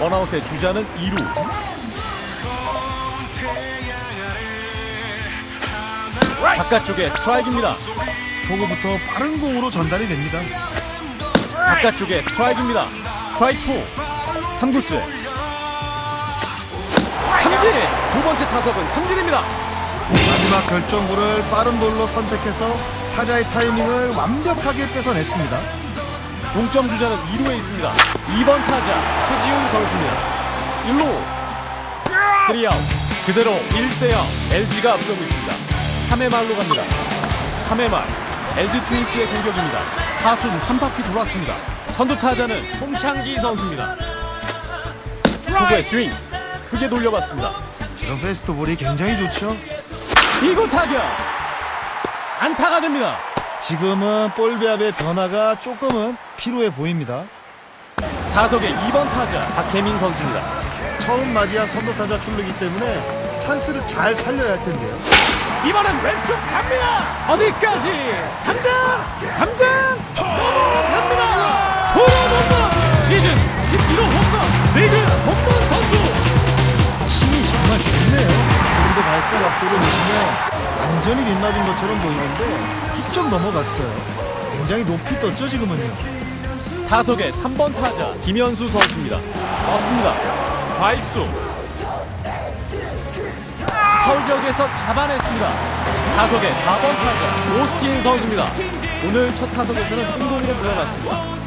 원아웃의 주자는 2루. 바깥쪽에 스트라이크입니다. 초구부터 빠른 공으로 전달이 됩니다. 바깥쪽에 스트라이크입니다. 스트라이크 2. 3구째. 삼진! 두 번째 타석은 삼진입니다. 마지막 결정구를 빠른 볼로 선택해서 타자의 타이밍을 완벽하게 뺏어냈습니다. 동점 주자는 2루에 있습니다. 2번 타자 최지훈 선수입니다. 1루 3아웃 그대로 1대0 LG가 앞서고 있습니다. 3회 말로 갑니다. 3회 말 LG 트윈스의 공격입니다. 타순 한 바퀴 돌았습니다. 선두 타자는 홍창기 선수입니다. 초구의 스윙 크게 돌려봤습니다. 지금 페스트볼이 굉장히 좋죠. 2구 타격 안타가 됩니다. 지금은 볼 배합의 변화가 조금은 필요해 보입니다. 타석의 2번 타자 박혜민 선수입니다. 처음 맞이한 선두 타자 출루이기 때문에 찬스를 잘 살려야 할 텐데요. 이번엔 왼쪽 갑니다. 어디까지? 담장 넘어갑니다. 도로 홈런 시즌 11호 홈런 리그 홈런 선수. 힘이 정말 좋네요. 지금도 발사 각도를 보시면 완전히 빗맞은 것처럼 보이는데 훌쩍 넘어갔어요. 굉장히 높이 떴죠 지금은요. 타석의 3번 타자 김현수 선수입니다. 맞습니다. 좌익수. 파울 지역에서 잡아냈습니다. 타석의 4번 타자 오스틴 선수입니다. 오늘 첫 타석에서는 뜬공으로 물러났습니다.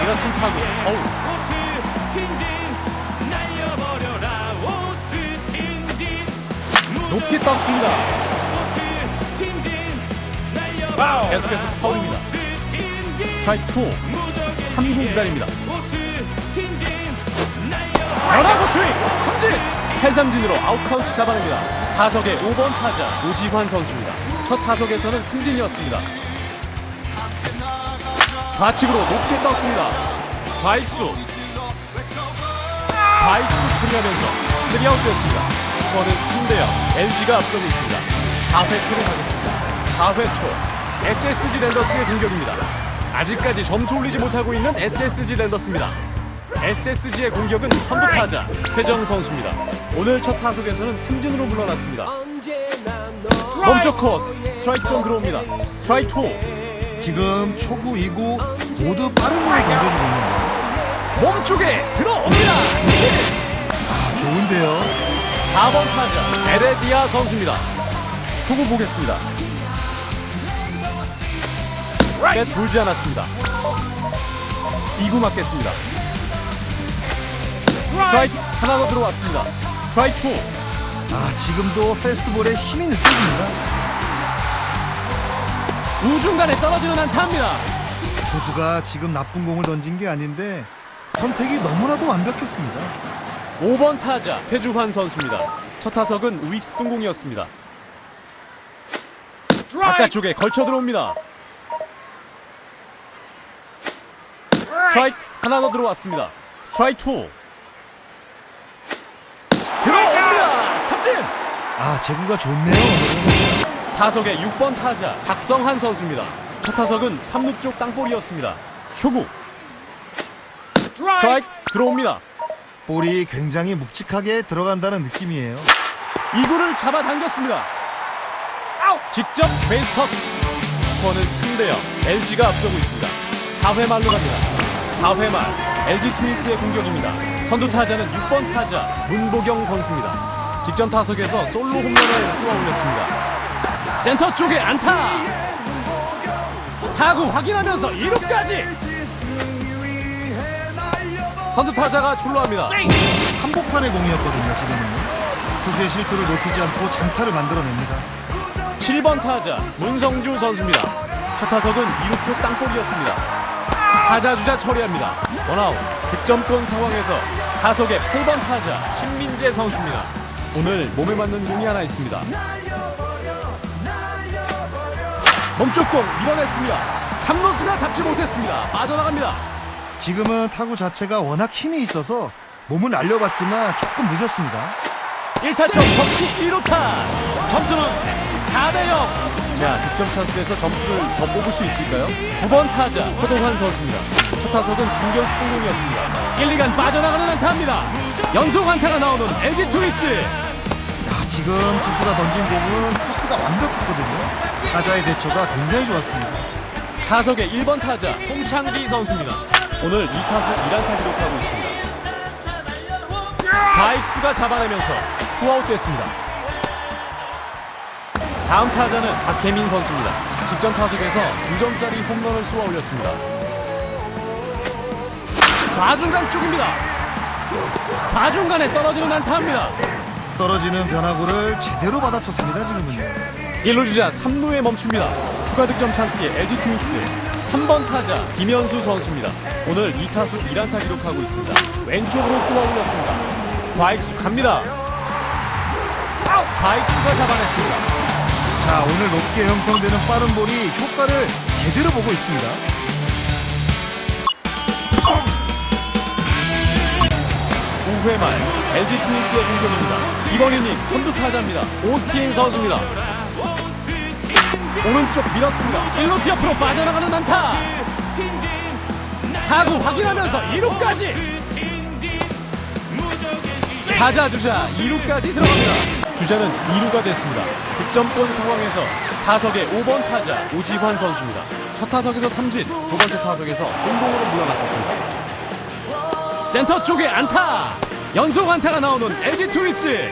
밀어친 타구. 어우. 높게 떴습니다. 계속해서 파울입니다. 스트라이크 2 3구 기다립니다. 변화구 스윙 삼진. 탈삼진으로 아웃카운트 잡아냅니다. 타석의 5번 타자 오지환 선수입니다. 첫 타석에서는 삼진이었습니다. 좌측으로 높게 떴습니다. 좌익수. 좌익수 처리하면서 3아웃 되었습니다. 스코어는 3대0 LG가 앞서고 있습니다 4회 초로 가겠습니다 4회 초 SSG 랜더스의 공격입니다. 아직까지 점수 올리지 못하고 있는 SSG 랜더스입니다. SSG의 공격은 선두 타자 최정 선수입니다. 오늘 첫 타석에서는 삼진으로 물러났습니다. 멈춰 코스 스트라이크 존 들어옵니다. 스트라이크 2 지금 초구, 이구 모두 빠른 공을 던져주고 있는데 몸쪽에 들어옵니다. 아, 좋은데요. 4번 타자 에레디아 선수입니다. 투구 보겠습니다. 넷 돌지 않았습니다. 2구 맞겠습니다. 스트라이크 하나 더 들어왔습니다. 스트라이크 2 아 지금도 페스트볼에 힘이 느껴집니다. 우중간에 떨어지는 안타입니다. 투수가 지금 나쁜 공을 던진 게 아닌데 컨택이 너무나도 완벽했습니다. 5번 타자 태주환 선수입니다. 첫 타석은 우익수 뜬공이었습니다. 바깥쪽에 걸쳐 들어옵니다. 스트라이크 하나 더 들어왔습니다. 스트라이크 2 들어옵니다. 삼진 아 제구가 좋네요. 타석의 6번 타자 박성한 선수입니다. 첫 타석은 3루 쪽 땅볼이었습니다. 초구 스트라이크 들어옵니다. 볼이 굉장히 묵직하게 들어간다는 느낌이에요. 2구를 잡아당겼습니다. 아웃! 직접 베이스 터치. 스코어는 3대0. LG가 앞서고 있습니다. 4회 말로 갑니다. 4회 말 LG 트윈스의 공격입니다. 선두 타자는 6번 타자 문보경 선수입니다. 직전 타석에서 솔로 홈런을 쏘아 올렸습니다. 센터 쪽에 안타. 타구 확인하면서 2루까지. 선두 타자가 출루합니다. 한복판의 공이었거든요. 지금은 투수의 실수를 놓치지 않고 장타를 만들어냅니다. 7번 타자 문성주 선수입니다. 첫 타석은 2루 쪽 땅볼이었습니다. 타자 주자 처리합니다. 원아웃 득점권 상황에서 타석의 8번 타자 신민재 선수입니다. 오늘 몸에 맞는 공이 하나 있습니다. 멈쪽 공 밀어냈습니다. 3루수가 잡지 못했습니다. 빠져나갑니다. 지금은 타구 자체가 워낙 힘이 있어서 몸을 날려봤지만 조금 늦었습니다. 1타점 적시 1루타 점수는 4대0 자, 득점 찬스에서 점수를 더 뽑을 수 있을까요? 9번 타자 허동환 선수입니다. 첫 타석은 중견수 공공이었습니다. 1, 2간 빠져나가는 안타입니다. 연속 안타가 나오는 LG 트윈스. 야, 지금 지수가 던진 공은 코스가 완벽했거든요. 타자의 대처가 굉장히 좋았습니다. 타석의 1번 타자 홍창기 선수입니다. 오늘 2타수 1안타 기록하고 있습니다. 좌익수가 잡아내면서 투아웃 됐습니다. 다음 타자는 박혜민 선수입니다. 직전 타석에서 2점짜리 홈런을 쏘아 올렸습니다. 좌중간 쪽입니다. 좌중간에 떨어지는 안타입니다. 떨어지는 변화구를 제대로 받아쳤습니다. 지금은요. 1루 주자 3루에 멈춥니다. 추가 득점 찬스의 LG 트윈스 3번 타자 김현수 선수입니다. 오늘 2타수 1안타 기록하고 있습니다. 왼쪽으로 쏘아 올렸습니다. 좌익수 갑니다. 좌익수가 잡아냈습니다. 자, 오늘 높게 형성되는 빠른 볼이 효과를 제대로 보고 있습니다. 5회 말 LG 트윈스의 공격입니다. 이번 이닝 선두 타자입니다. 오스틴 선수입니다. 오른쪽 밀었습니다. 1루수 옆으로 빠져나가는 안타. 타구 확인하면서 2루까지. 타자 주자 2루까지 들어갑니다. 주자는 2루가 됐습니다. 득점권 상황에서 타석의 5번 타자 오지환 선수입니다. 첫 타석에서 삼진, 두 번째 타석에서 공공으로 물러났었습니다. 센터 쪽에 안타! 연속 안타가 나오는 LG 트윈스!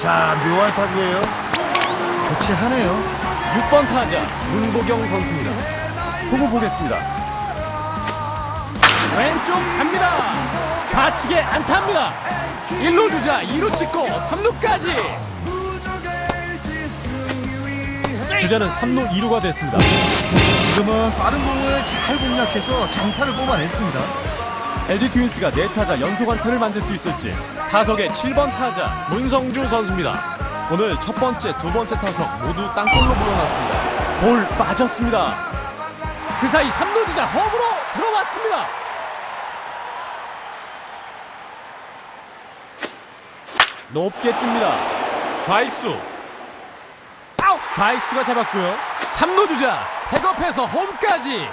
자, 묘한 타구예요. 교체하네요. 6번 타자 문보경 선수입니다. 보고 보겠습니다. 왼쪽 갑니다. 좌측에 안타입니다. 1루 주자 2루 찍고 3루까지. 주자는 3루 2루가 됐습니다. 지금은 빠른 공을 잘 공략해서 장타를 뽑아냈습니다. LG 트윈스가 4타자 연속 안타를 만들 수 있을지 타석의 7번 타자 문성주 선수입니다. 오늘 첫 번째, 두 번째 타석 모두 땅볼로 물러났습니다. 볼 빠졌습니다. 그 사이 3루 주자 홈으로 들어왔습니다. 높게 뜹니다. 좌익수. 아웃! 좌익수가 잡았고요. 3루 주자 백업해서 홈까지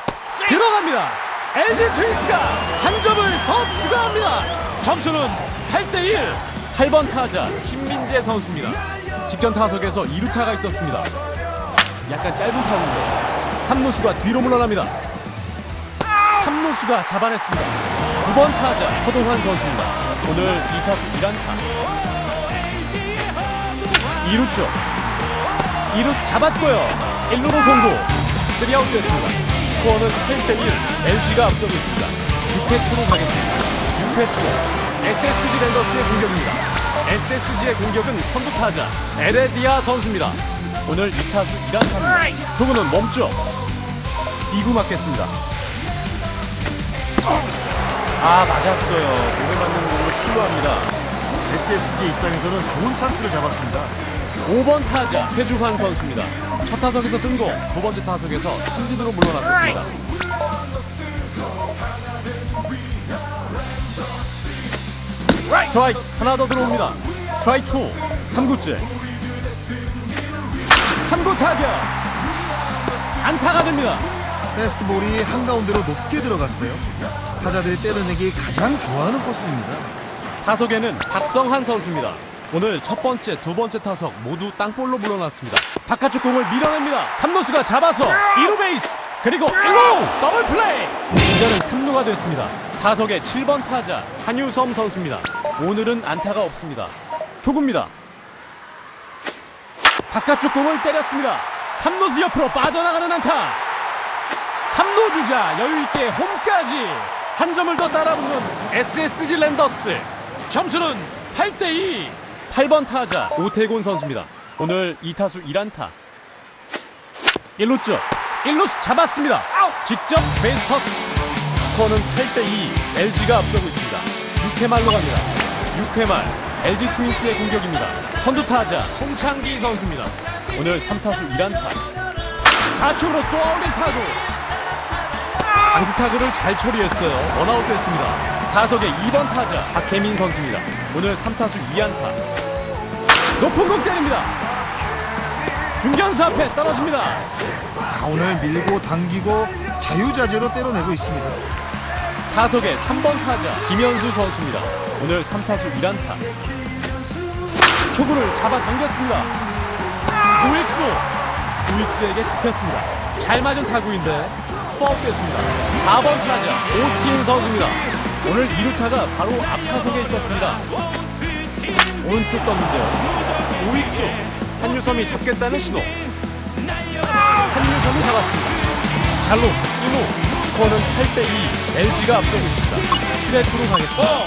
들어갑니다. LG 트윈스가 한 점을 더 추가합니다. 점수는 8대 1. 8번 타자 신민재 선수입니다. 직전 타석에서 2루타가 있었습니다. 약간 짧은 타구인데 3루수가 뒤로 물러납니다. 3루수가 잡아냈습니다. 9번 타자 허동환 선수입니다. 오늘 2타수 1안타. 2루 쪽 2루수 잡았고요. 1루로 송구. 3아웃 됐습니다. 스코어는 8대1. LG가 앞서고 있습니다. 6회 초로 가겠습니다. 6회 초 SSG 랜더스의 공격입니다. SSG의 공격은 선두 타자 에레디아 선수입니다. 오늘 2타수 1안타입니다. 조구는 멈춰 2구 맞겠습니다. 아 맞았어요. 몸에 맞는 공으로 출루합니다. SSG 입장에서는 좋은 찬스를 잡았습니다. 5번 타자 최주환 선수입니다. 첫 타석에서 뜬 공, 두 번째 타석에서 삼진으로 물러났었습니다. 스트라이크 하나 더 들어옵니다. 스트라이크 2, 3구째. 3구 타격. 안타가 됩니다. 패스트볼이 한가운데로 높게 들어갔어요. 타자들이 때려내기 가장 좋아하는 코스입니다. 타석에는 박성한 선수입니다. 오늘 첫 번째, 두 번째 타석 모두 땅볼로 물러났습니다. 바깥쪽 공을 밀어냅니다. 삼루수가 잡아서 2루 베이스 그리고 1루 더블 플레이. 이제는 3루가 됐습니다. 타석의 7번 타자 한유섬 선수입니다. 오늘은 안타가 없습니다. 초구입니다. 바깥쪽 공을 때렸습니다. 3루수 옆으로 빠져나가는 안타. 3루 주자 여유 있게 홈까지 한 점을 더 따라붙는 SSG 랜더스 점수는 8대 2. 8번 타자 오태곤 선수입니다. 오늘 2타수 1안타. 1루 쪽 1루수 잡았습니다. 직접 베이스 터치. 스코어는 8대 2. LG가 앞서고 있습니다. 6회 말로 갑니다. 6회 말 LG 트윈스의 공격입니다. 선두 타자 홍창기 선수입니다. 오늘 3타수 1안타. 좌측으로 쏘아올린 타구. 강지 타구를 잘 처리했어요. 원아웃 됐습니다. 타석의 2번 타자 박혜민 선수입니다. 오늘 3타수 2안타. 높은 공 때립니다. 중견수 앞에 떨어집니다. 아, 오늘 밀고 당기고 자유자재로 때려내고 있습니다. 타석의 3번 타자 김현수 선수입니다. 오늘 3타수 1안타. 초구를 잡아당겼습니다. 우익수. 우익수에게 잡혔습니다. 잘 맞은 타구인데 투아웃됐습니다. 4번 타자 오스틴 선수입니다. 오늘 2루타가 바로 앞타석에 있었습니다. 오른쪽 떴는데요. 우익수. 한유섬이 잡겠다는 신호. 한유섬이 잡았습니다. 잘로 1루 스코어는 8대2 LG가 앞서고 있습니다. 7회 초로 가겠습니다.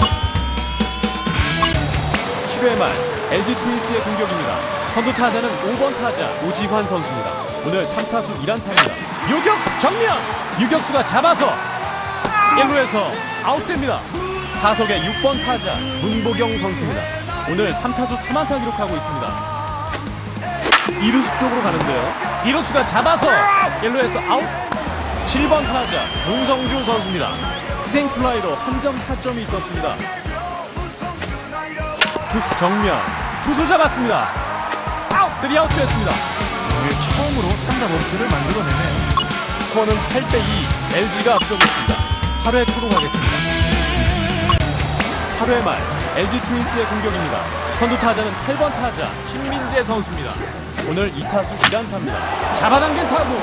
7회 말 LG 트윈스의 공격입니다. 선두 타자는 5번 타자 오지환 선수입니다. 오늘 3타수 1안타입니다. 유격 정면! 유격수가 잡아서 1루에서 아웃됩니다. 타석의 6번 타자 문보경 선수입니다. 오늘 3타수 3안타 기록하고 있습니다. 2루수 쪽으로 가는데요. 2루수가 잡아서 1루에서 아웃. 7번 타자 문성주 선수입니다. 희생플라이로 한 점 타점이 있었습니다. 투수 정면 투수 잡았습니다. 아웃! 3아웃 됐습니다. 오늘 처음으로 3자 범수를 만들어내네요. 스코어는 8대2 LG가 앞서고 있습니다. 8회 초로 가겠습니다. 8회 말 LG 트윈스의 공격입니다. 선두 타자는 8번 타자 신민재 선수입니다. 오늘 2타수 1안타입니다. 잡아당긴 타구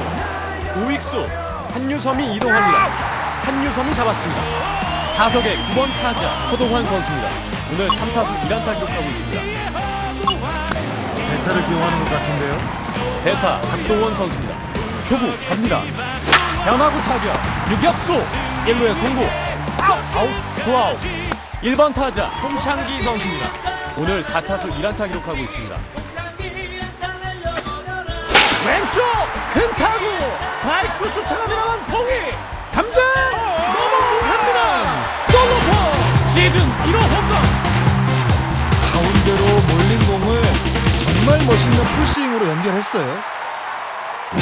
우익수 한유섬이 이동합니다. 한유섬이 잡았습니다. 타석의 9번 타자 허동환 선수입니다. 오늘 3타수 1안타 기록하고 있습니다. 대타를 기용하는 것 같은데요. 대타 박동원 선수입니다. 초구 갑니다. 변화구 타격 유격수 1루에 송구 아웃 도아웃 1번 타자 홍창기 선수입니다. 오늘 4타수 1안타 기록하고 있습니다. 왼쪽 큰 타구 좌익수 쫓아갑니다만 봉이 담장 넘어갑니다. 솔로포 시즌 1호 홈런 가운데로 몰린 공을 정말 멋있는 풀스윙으로 연결했어요.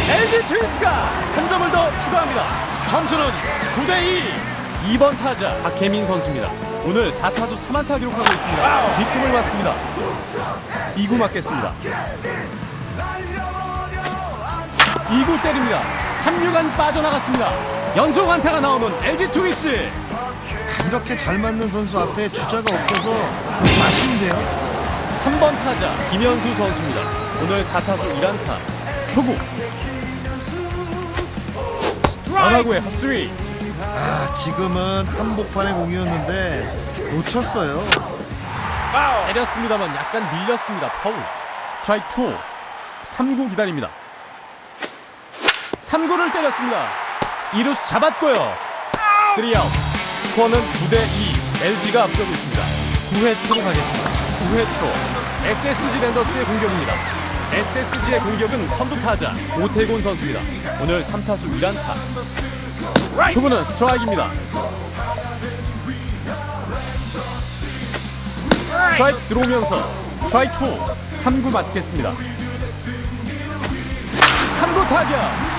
LG 트윈스가 한 점을 더 추가합니다. 점수는 9대2. 2번 타자 박혜민 선수입니다. 오늘 4타수 3안타 기록하고 있습니다. 뒷꿈을 맞습니다. 2구 맞겠습니다. 2구 때립니다. 3루간 빠져나갔습니다. 연속 안타가 나오는 LG 트윈스. 이렇게 잘 맞는 선수 앞에 주자가 없어서 아쉬운데요. 3번 타자 김현수 선수입니다. 오늘 4타수 1안타. 초구. 변화구의 헛스윙. 아 지금은 한복판의 공이었는데 놓쳤어요. 때렸습니다만 약간 밀렸습니다. 파울. 스트라이크 2. 3구 기다립니다. 3구를 때렸습니다. 2루수 잡았고요. 3아웃. 스코어는 9대 2. LG가 앞서고 있습니다. 9회 초로 가겠습니다. 9회 초. SSG 랜더스의 공격입니다. SSG의 공격은 선두 타자 오태곤 선수입니다. 오늘 3타수 1안타. 초구는 스트라이크입니다. 스트라이크 들어오면서 스트라이크 2 3구 맞겠습니다 3구 타격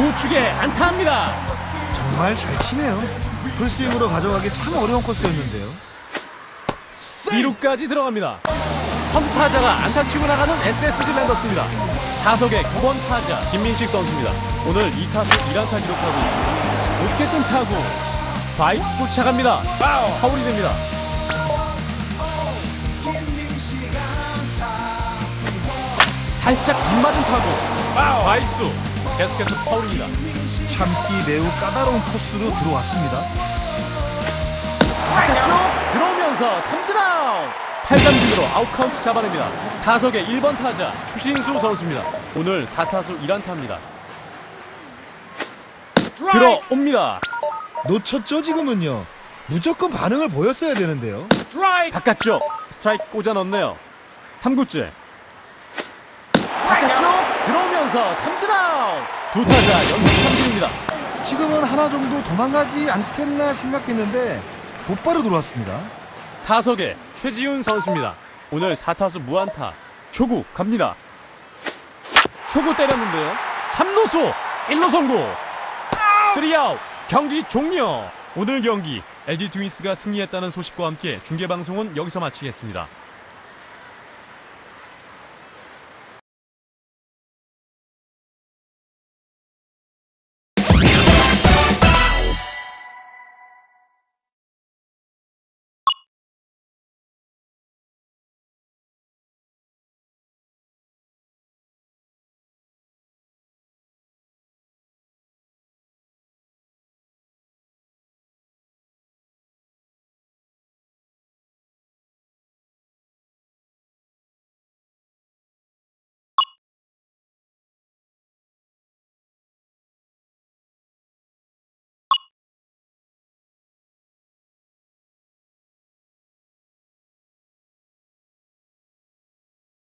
우측에 안타합니다. 정말 잘 치네요. 풀스윙으로 가져가기 참 어려운 코스였는데요. 2루까지 들어갑니다. 선두 타자가 안타 치고 나가는 SSG 랜더스입니다. 타석의 9번 타자 김민식 선수입니다. 오늘 2타수 1안타 기록하고 있습니다. 높게 뜬 타구. 좌익 쫓아갑니다. 파울이 됩니다. 살짝 빗맞은 타구. 좌익수 계속해서 파울입니다. 참기 매우 까다로운 코스로 들어왔습니다. 바깥쪽 들어오면서 삼진 아웃. 8단진으로 아웃 카운트 잡아냅니다. 타석의 1번 타자 추신수 선수입니다. 오늘 4타수 1안타입니다. 들어옵니다. 놓쳤죠 지금은요. 무조건 반응을 보였어야 되는데요. 바깥쪽 스트라이크 꽂아 넣네요. 탐구째. 바깥쪽 들어오면서 삼진 아웃 두 타자 연속 삼진입니다 지금은 하나 정도 도망가지 않겠나 생각했는데 곧바로 들어왔습니다. 타석의 최지훈 선수입니다. 오늘 4타수 무안타. 초구 갑니다. 초구 때렸는데요. 3루수 1루 성공. 3아웃. 경기 종료. 오늘 경기 LG 트윈스가 승리했다는 소식과 함께 중계 방송은 여기서 마치겠습니다.